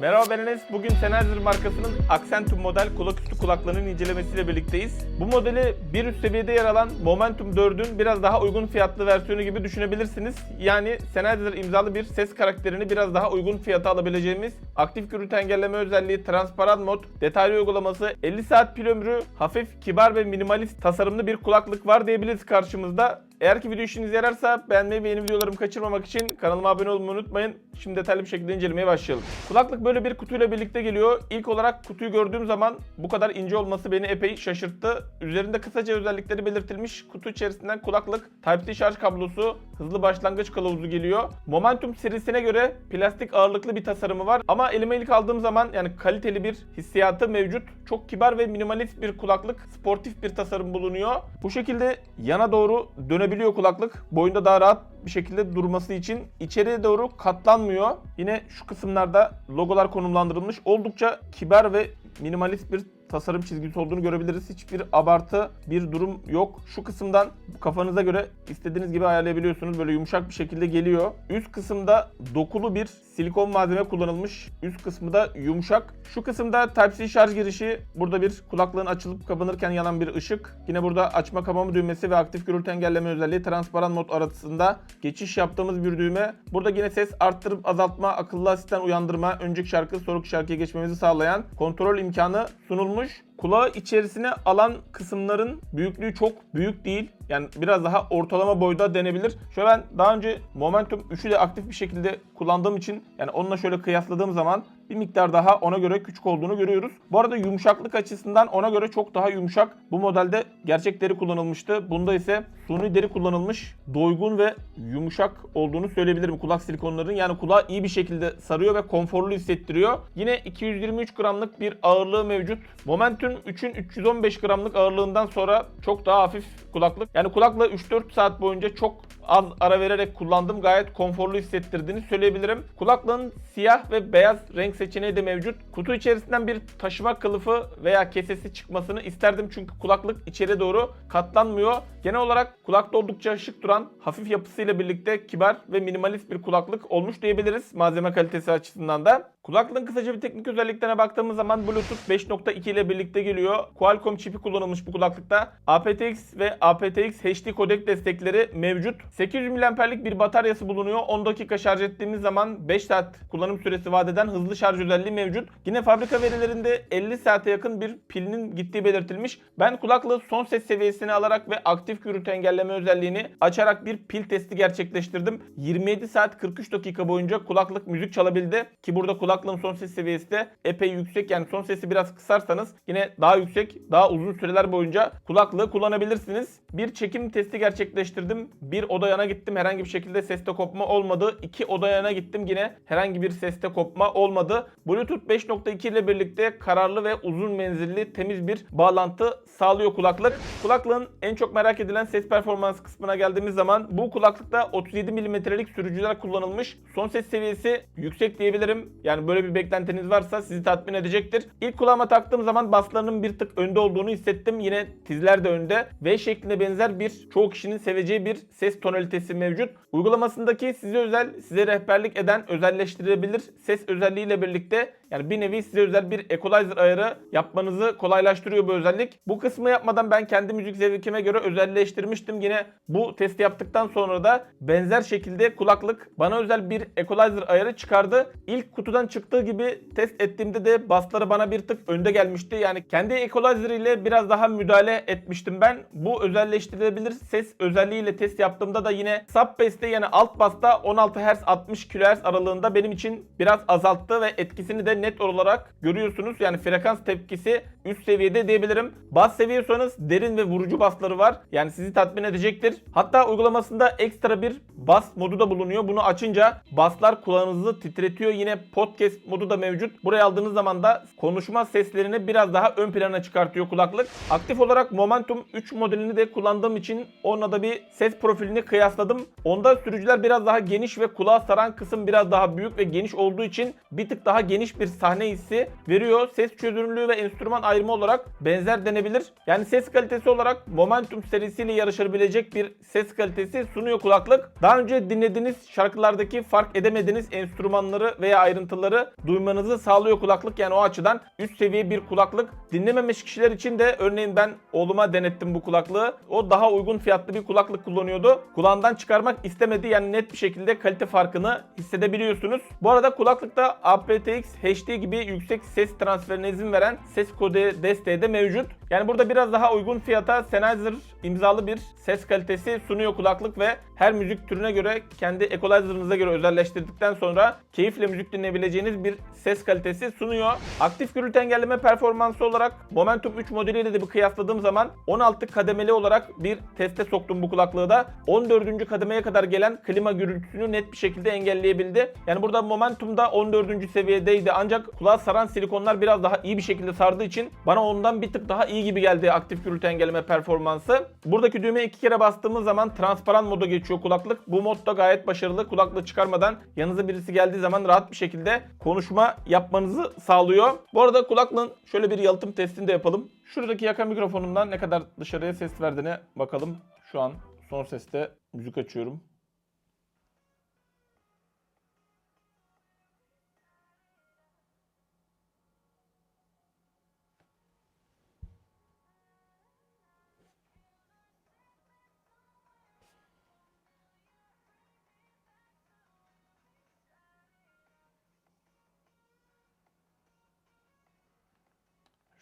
Merhaba ben Enes. Bugün Sennheiser markasının Accentum model kulaküstü kulaklığının incelemesiyle birlikteyiz. Bu modeli bir üst seviyede yer alan Momentum 4'ün biraz daha uygun fiyatlı versiyonu gibi düşünebilirsiniz. Yani Sennheiser imzalı bir ses karakterini biraz daha uygun fiyata alabileceğimiz aktif gürültü engelleme özelliği, transparan mod, detaylı uygulaması, 50 saat pil ömrü, hafif, kibar ve minimalist tasarımlı bir kulaklık var diyebiliriz karşımızda. Eğer ki video işinize yararsa beğenmeyi ve yeni videolarımı kaçırmamak için kanalıma abone olmayı unutmayın. Şimdi detaylı bir şekilde incelemeye başlayalım. Kulaklık böyle bir kutuyla birlikte geliyor. İlk olarak kutuyu gördüğüm zaman bu kadar ince olması beni epey şaşırttı. Üzerinde kısaca özellikleri belirtilmiş. Kutu içerisinden kulaklık, Type-C şarj kablosu, hızlı başlangıç kılavuzu geliyor. Momentum serisine göre plastik ağırlıklı bir tasarımı var. Ama elime ilk aldığım zaman yani kaliteli bir hissiyatı mevcut. Çok kibar ve minimalist bir kulaklık. Sportif bir tasarım bulunuyor. Bu şekilde yana doğru dönebiliyor kulaklık. Boyunda daha rahat bir şekilde durması için içeriye doğru katlanmıyor. Yine şu kısımlarda logolar konumlandırılmış. Oldukça kibar ve minimalist bir tasarım çizgisi olduğunu görebiliriz. Hiçbir abartı bir durum yok. Şu kısımdan kafanıza göre istediğiniz gibi ayarlayabiliyorsunuz. Böyle yumuşak bir şekilde geliyor. Üst kısımda dokulu bir silikon malzeme kullanılmış. Üst kısmı da yumuşak. Şu kısımda Type-C şarj girişi. Burada bir kulaklığın açılıp kapanırken yanan bir ışık. Yine burada açma kapama düğmesi ve aktif gürültü engelleme özelliği transparan mod arasında geçiş yaptığımız bir düğme. Burada yine ses arttırıp azaltma, akıllı asistan uyandırma, önceki şarkı sonraki şarkıya geçmemizi sağlayan kontrol imkanı sunulmuş. Kulağı içerisine alan kısımların büyüklüğü çok büyük değil. Yani biraz daha ortalama boyda denebilir. Şöyle ben daha önce Momentum 3'ü de aktif bir şekilde kullandığım için yani onunla şöyle kıyasladığım zaman bir miktar daha ona göre küçük olduğunu görüyoruz. Bu arada yumuşaklık açısından ona göre çok daha yumuşak. Bu modelde gerçek deri kullanılmıştı. Bunda ise suni deri kullanılmış. Doygun ve yumuşak olduğunu söyleyebilirim kulak silikonların. Yani kulağı iyi bir şekilde sarıyor ve konforlu hissettiriyor. Yine 223 gramlık bir ağırlığı mevcut. Momentum 3'ün 315 gramlık ağırlığından sonra çok daha hafif kulaklık. Yani kulakla 3-4 saat boyunca çok az ara vererek kullandım. Gayet konforlu hissettirdiğini söyleyebilirim. Kulaklığın siyah ve beyaz renk seçeneği de mevcut. Kutu içerisinden bir taşıma kılıfı veya kesesi çıkmasını isterdim çünkü kulaklık içeri doğru katlanmıyor. Genel olarak kulakta oldukça şık duran, hafif yapısıyla birlikte kibar ve minimalist bir kulaklık olmuş diyebiliriz malzeme kalitesi açısından da. Kulaklığın kısaca bir teknik özelliklerine baktığımız zaman Bluetooth 5.2 ile birlikte geliyor. Qualcomm çipi kullanılmış bu kulaklıkta. aptX ve aptX HD kodek destekleri mevcut. 800 mAh'lik bir bataryası bulunuyor. 10 dakika şarj ettiğimiz zaman 5 saat kullanım süresi vadeden hızlı şarj özelliği mevcut. Yine fabrika verilerinde 50 saate yakın bir pilinin gittiği belirtilmiş. Ben kulaklığı son ses seviyesine alarak ve aktif gürültü engelleme özelliğini açarak bir pil testi gerçekleştirdim. 27 saat 43 dakika boyunca kulaklık müzik çalabildi ki burada kulaklığın son ses seviyesi de epey yüksek. Yani son sesi biraz kısarsanız yine daha yüksek, daha uzun süreler boyunca kulaklığı kullanabilirsiniz. Bir çekim testi gerçekleştirdim. Bir oda yana gittim. Herhangi bir şekilde seste kopma olmadı. İki oda yana gittim. Yine herhangi bir seste kopma olmadı. Bluetooth 5.2 ile birlikte kararlı ve uzun menzilli temiz bir bağlantı sağlıyor kulaklık. Kulaklığın en çok merak edilen ses performans kısmına geldiğimiz zaman bu kulaklıkta 37 mm'lik sürücüler kullanılmış. Son ses seviyesi yüksek diyebilirim. Yani böyle bir beklentiniz varsa sizi tatmin edecektir. İlk kulağıma taktığım zaman baslarının bir tık önde olduğunu hissettim. Yine tizler de önde. V şekline benzer bir çoğu kişinin seveceği bir ses tonalitesi mevcut. Uygulamasındaki size özel, size rehberlik eden özelleştirilebilir ses özelliğiyle birlikte yani bir nevi size özel bir equalizer ayarı yapmanızı kolaylaştırıyor bu özellik. Bu kısmı yapmadan ben kendi müzik zevkime göre özelleştirmiştim. Yine bu testi yaptıktan sonra da benzer şekilde kulaklık bana özel bir equalizer ayarı çıkardı. İlk kutudan çıktığı gibi test ettiğimde de basları bana bir tık önde gelmişti. Yani kendi equalizer ile biraz daha müdahale etmiştim ben. Bu özelleştirilebilir ses özelliğiyle test yaptığımda da yine sub bass'te yani alt basta 16 Hz 60 kHz aralığında benim için biraz azalttı ve etkisini de net olarak görüyorsunuz. Yani frekans tepkisi üst seviyede diyebilirim. Bas seviyorsanız derin ve vurucu basları var. Yani sizi tatmin edecektir. Hatta uygulamasında ekstra bir bas modu da bulunuyor. Bunu açınca baslar kulağınızı titretiyor. Yine podcast modu da mevcut. Buraya aldığınız zaman da konuşma seslerini biraz daha ön plana çıkartıyor kulaklık. Aktif olarak Momentum 3 modelini de kullandığım için onunla da bir ses profilini kıyasladım. Onda sürücüler biraz daha geniş ve kulağa saran kısım biraz daha büyük ve geniş olduğu için bir tık daha geniş bir sahne hissi veriyor. Ses çözünürlüğü ve enstrüman ayrımı olarak benzer denebilir. Yani ses kalitesi olarak Momentum serisiyle yarışabilecek bir ses kalitesi sunuyor kulaklık. Daha önce dinlediğiniz şarkılardaki fark edemediğiniz enstrümanları veya ayrıntıları ekolizer'ı duymanızı sağlıyor kulaklık. Yani o açıdan üst seviye bir kulaklık. Dinlememiş kişiler için de örneğin ben oğluma denettim bu kulaklığı. O daha uygun fiyatlı bir kulaklık kullanıyordu. Kulağından çıkarmak istemedi. Yani net bir şekilde kalite farkını hissedebiliyorsunuz. Bu arada kulaklıkta aptX, HD gibi yüksek ses transferine izin veren ses kodu desteği de mevcut. Yani burada biraz daha uygun fiyata Sennheiser imzalı bir ses kalitesi sunuyor kulaklık ve her müzik türüne göre kendi equalizer'ınıza göre özelleştirdikten sonra keyifle müzik dinleyebileceğiniz bir ses kalitesi sunuyor. Aktif gürültü engelleme performansı olarak Momentum 3 modeliyle de bir kıyasladığım zaman 16 kademeli olarak bir teste soktum bu kulaklığı da. 14. kademeye kadar gelen klima gürültüsünü net bir şekilde engelleyebildi. Yani burada Momentum'da 14. seviyedeydi ancak kulağı saran silikonlar biraz daha iyi bir şekilde sardığı için bana ondan bir tık daha iyi gibi geldi aktif gürültü engelleme performansı. Buradaki düğmeye iki kere bastığımız zaman transparan moda geçiyor kulaklık. Bu modda gayet başarılı. Kulaklığı çıkarmadan yanınıza birisi geldiği zaman rahat bir şekilde konuşma yapmanızı sağlıyor. Bu arada kulaklığın şöyle bir yalıtım testini de yapalım. Şuradaki yaka mikrofonundan ne kadar dışarıya ses verdiğine bakalım. Şu an son seste müzik açıyorum.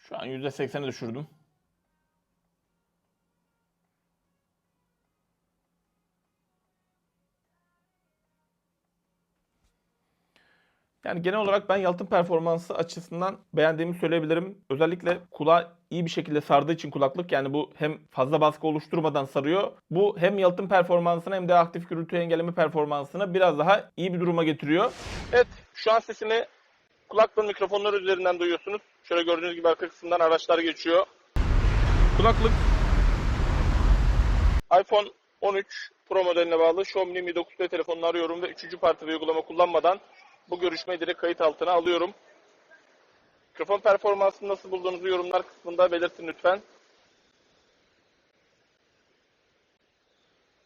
Şu an %80'e düşürdüm. Yani genel olarak ben yalıtım performansı açısından beğendiğimi söyleyebilirim. Özellikle kulağı iyi bir şekilde sardığı için kulaklık yani bu hem fazla baskı oluşturmadan sarıyor. Bu hem yalıtım performansını hem de aktif gürültü engelleme performansını biraz daha iyi bir duruma getiriyor. Evet şu an sesimi kulaklığın mikrofonları üzerinden duyuyorsunuz. Şöyle gördüğünüz gibi arka kısımdan araçlar geçiyor. Kulaklık iPhone 13 Pro modeline bağlı Xiaomi Mi 9T telefonunu arıyorum ve 3. parti bir uygulama kullanmadan bu görüşmeyi direkt kayıt altına alıyorum. Mikrofon performansını nasıl bulduğunuzu yorumlar kısmında belirtin lütfen.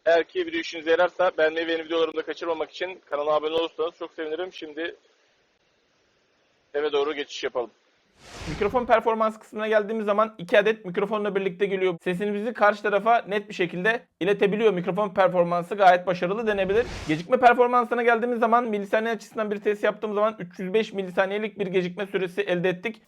Eğer ki video işinize yararsa beğenmeyi ve yeni videolarımı da kaçırmamak için kanala abone olursanız çok sevinirim. Şimdi eve doğru geçiş yapalım. Mikrofon performans kısmına geldiğimiz zaman iki adet mikrofonla birlikte geliyor. Sesinizi karşı tarafa net bir şekilde iletebiliyor. Mikrofon performansı gayet başarılı denebilir. Gecikme performansına geldiğimiz zaman milisaniye açısından bir test yaptığım zaman 305 milisaniyelik bir gecikme süresi elde ettik.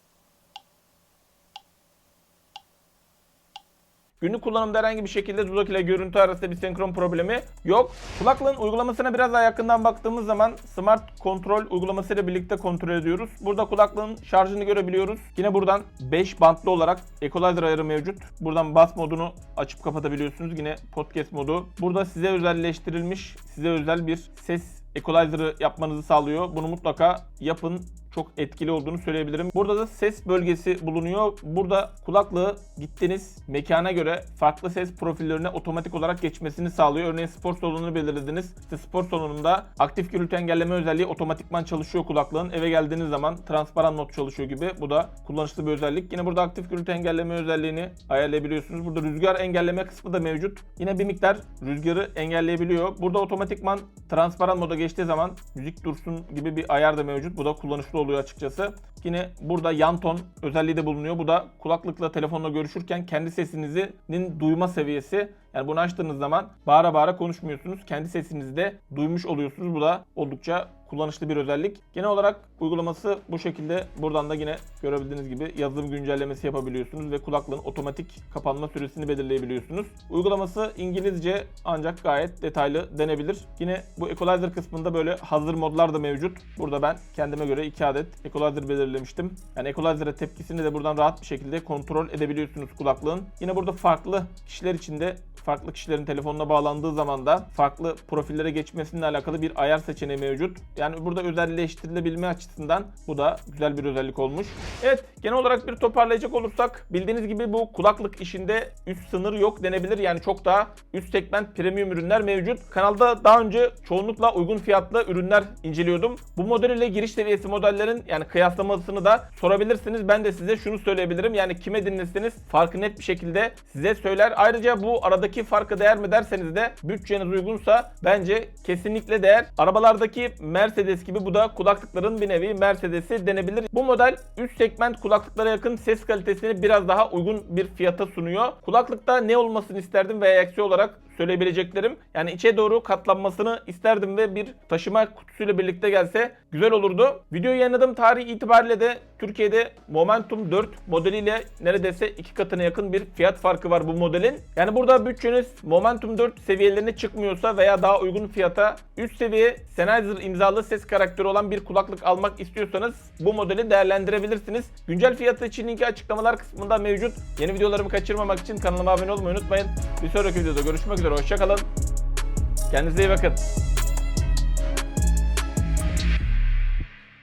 Günlük kullanımda herhangi bir şekilde dudak ile görüntü arasında bir senkron problemi yok. Kulaklığın uygulamasına biraz daha yakından baktığımız zaman Smart Control uygulamasıyla birlikte kontrol ediyoruz. Burada kulaklığın şarjını görebiliyoruz. Yine buradan 5 bantlı olarak equalizer ayarı mevcut. Buradan bas modunu açıp kapatabiliyorsunuz. Yine podcast modu. Burada size özelleştirilmiş, size özel bir ses equalizer'ı yapmanızı sağlıyor. Bunu mutlaka yapın çok etkili olduğunu söyleyebilirim. Burada da ses bölgesi bulunuyor. Burada kulaklığı gittiğiniz mekana göre farklı ses profillerine otomatik olarak geçmesini sağlıyor. Örneğin spor salonunu belirlediniz. İşte spor salonunda aktif gürültü engelleme özelliği otomatikman çalışıyor kulaklığın. Eve geldiğiniz zaman transparan not çalışıyor gibi. Bu da kullanışlı bir özellik. Yine burada aktif gürültü engelleme özelliğini ayarlayabiliyorsunuz. Burada rüzgar engelleme kısmı da mevcut. Yine bir miktar rüzgarı engelleyebiliyor. Burada otomatikman transparan moda geçtiği zaman müzik dursun gibi bir ayar da mevcut. Bu da kullanışlı oluyor açıkçası. Yine burada yan ton özelliği de bulunuyor. Bu da kulaklıkla telefonla görüşürken kendi sesinizin duyma seviyesi. Yani bunu açtığınız zaman bağıra bağıra konuşmuyorsunuz. Kendi sesinizi de duymuş oluyorsunuz. Bu da oldukça kullanışlı bir özellik. Genel olarak uygulaması bu şekilde. Buradan da yine görebildiğiniz gibi yazılım güncellemesi yapabiliyorsunuz ve kulaklığın otomatik kapanma süresini belirleyebiliyorsunuz. Uygulaması İngilizce ancak gayet detaylı denebilir. Yine bu equalizer kısmında böyle hazır modlar da mevcut. Burada ben kendime göre 2 adet equalizer belirlemiştim. Yani equalizer'a tepkisini de buradan rahat bir şekilde kontrol edebiliyorsunuz kulaklığın. Yine burada farklı kişiler için de farklı kişilerin telefonuna bağlandığı zaman da farklı profillere geçmesiyle alakalı bir ayar seçeneği mevcut. Yani burada özelleştirilebilme açısından bu da güzel bir özellik olmuş. Evet genel olarak bir toparlayacak olursak bildiğiniz gibi bu kulaklık işinde üst sınır yok denebilir. Yani çok daha üst segment premium ürünler mevcut. Kanalda daha önce çoğunlukla uygun fiyatlı ürünler inceliyordum. Bu model ile giriş seviyesi modellerin yani kıyaslama olmasını da sorabilirsiniz. Ben de size şunu söyleyebilirim. Yani kime dinleseniz farkı net bir şekilde size söyler. Ayrıca bu aradaki farkı değer mi derseniz de bütçeniz uygunsa bence kesinlikle değer. Arabalardaki Mercedes gibi bu da kulaklıkların bir nevi Mercedes'i denebilir. Bu model üst segment kulaklıklara yakın ses kalitesini biraz daha uygun bir fiyata sunuyor. Kulaklıkta ne olmasını isterdim veya eksi olarak söyleyebileceklerim. Yani içe doğru katlanmasını isterdim ve bir taşıma kutusuyla birlikte gelse güzel olurdu. Videoyu yayınladığım tarih itibariyle de Türkiye'de Momentum 4 modeliyle neredeyse iki katına yakın bir fiyat farkı var bu modelin. Yani burada bütçeniz Momentum 4 seviyelerine çıkmıyorsa veya daha uygun fiyata üst seviye Sennheiser imzalı ses karakteri olan bir kulaklık almak istiyorsanız bu modeli değerlendirebilirsiniz. Güncel fiyatı için linki açıklamalar kısmında mevcut. Yeni videolarımı kaçırmamak için kanalıma abone olmayı unutmayın. Bir sonraki videoda görüşmek üzere. Hoşçakalın. Kendinize iyi bakın.